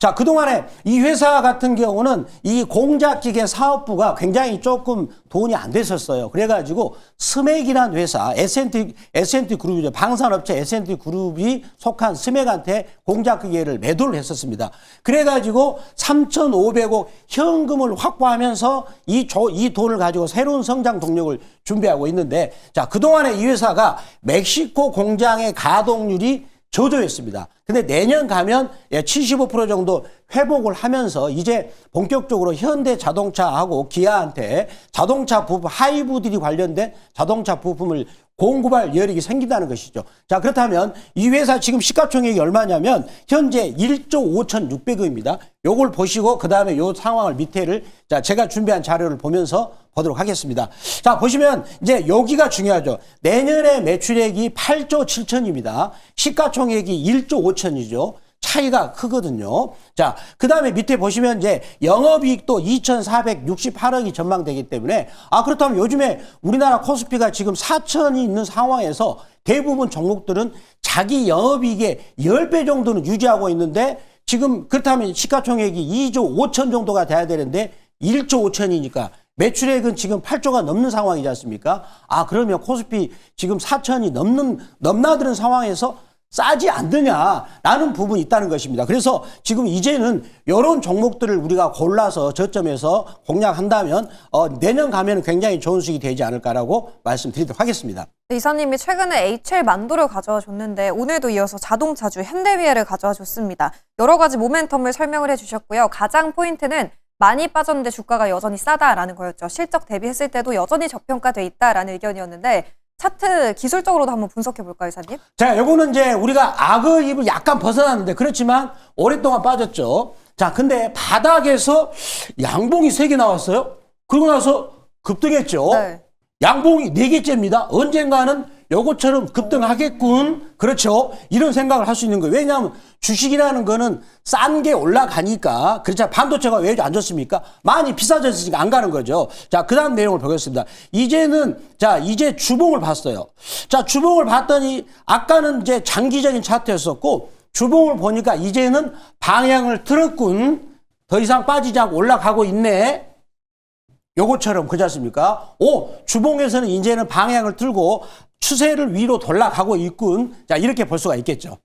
자, 그동안에 이 회사 같은 경우는 이 공작기계 사업부가 굉장히 조금 돈이 안 됐었어요. 그래가지고 스맥이라는 회사, S&T, S&T 그룹이죠. 방산업체 S&T 그룹이 속한 스맥한테 공작기계를 매도를 했었습니다. 그래가지고 3,500억 현금을 확보하면서 이, 조, 이 돈을 가지고 새로운 성장 동력을 준비하고 있는데 자, 그동안에 이 회사가 멕시코 공장의 가동률이 저조했습니다. 근데 내년 가면 예, 75% 정도 회복을 하면서 이제 본격적으로 현대 자동차하고 기아한테 자동차 부품, 하이브들이 관련된 자동차 부품을 공급할 여력이 생긴다는 것이죠. 자, 그렇다면 이 회사 지금 시가총액이 얼마냐면 현재 1조 5,600억입니다. 요걸 보시고 그 다음에 요 상황을 밑에를 자, 제가 준비한 자료를 보면서 보도록 하겠습니다. 자, 보시면 이제 여기가 중요하죠. 내년에 매출액이 8조 7천입니다. 시가총액이 1조 5천이죠. 차이가 크거든요. 자, 그 다음에 밑에 보시면 이제 영업이익도 2,468억이 전망되기 때문에 아, 그렇다면 요즘에 우리나라 코스피가 지금 4천이 있는 상황에서 대부분 종목들은 자기 영업이익의 10배 정도는 유지하고 있는데 지금 그렇다면 시가총액이 2조 5천 정도가 돼야 되는데 1조 5천이니까 매출액은 지금 8조가 넘는 상황이지 않습니까? 아, 그러면 코스피 지금 4천이 넘는, 넘나드는 상황에서 싸지 않느냐라는 부분이 있다는 것입니다. 그래서 지금 이제는 이런 종목들을 우리가 골라서 저점에서 공략한다면 어, 내년 가면 굉장히 좋은 수익이 되지 않을까라고 말씀드리도록 하겠습니다. 이사님이 최근에 HL 만도를 가져와 줬는데 오늘도 이어서 자동차주 현대위아를 가져와 줬습니다. 여러 가지 모멘텀을 설명을 해주셨고요. 가장 포인트는 많이 빠졌는데 주가가 여전히 싸다라는 거였죠. 실적 대비했을 때도 여전히 저평가돼 있다라는 의견이었는데 차트 기술적으로도 한번 분석해 볼까요, 이사님? 자, 요거는 이제 우리가 악의 입을 약간 벗어났는데 그렇지만 오랫동안 빠졌죠. 자, 근데 바닥에서 양봉이 세 개 나왔어요. 그러고 나서 급등했죠. 네. 양봉이 네개째입니다 언젠가는 요것처럼 급등하겠군. 그렇죠. 이런 생각을 할 수 있는 거예요. 왜냐하면 주식이라는 거는 싼 게 올라가니까. 그렇죠. 반도체가 왜 안 좋습니까? 많이 비싸졌으니까 안 가는 거죠. 자, 그 다음 내용을 보겠습니다. 이제는, 자, 이제 주봉을 봤어요. 자, 주봉을 봤더니 아까는 이제 장기적인 차트였었고 주봉을 보니까 이제는 방향을 틀었군. 더 이상 빠지지 않고 올라가고 있네. 요것처럼 그지 않습니까? 오, 주봉에서는 이제는 방향을 틀고 추세를 위로 돌아가고 있군. 자, 이렇게 볼 수가 있겠죠.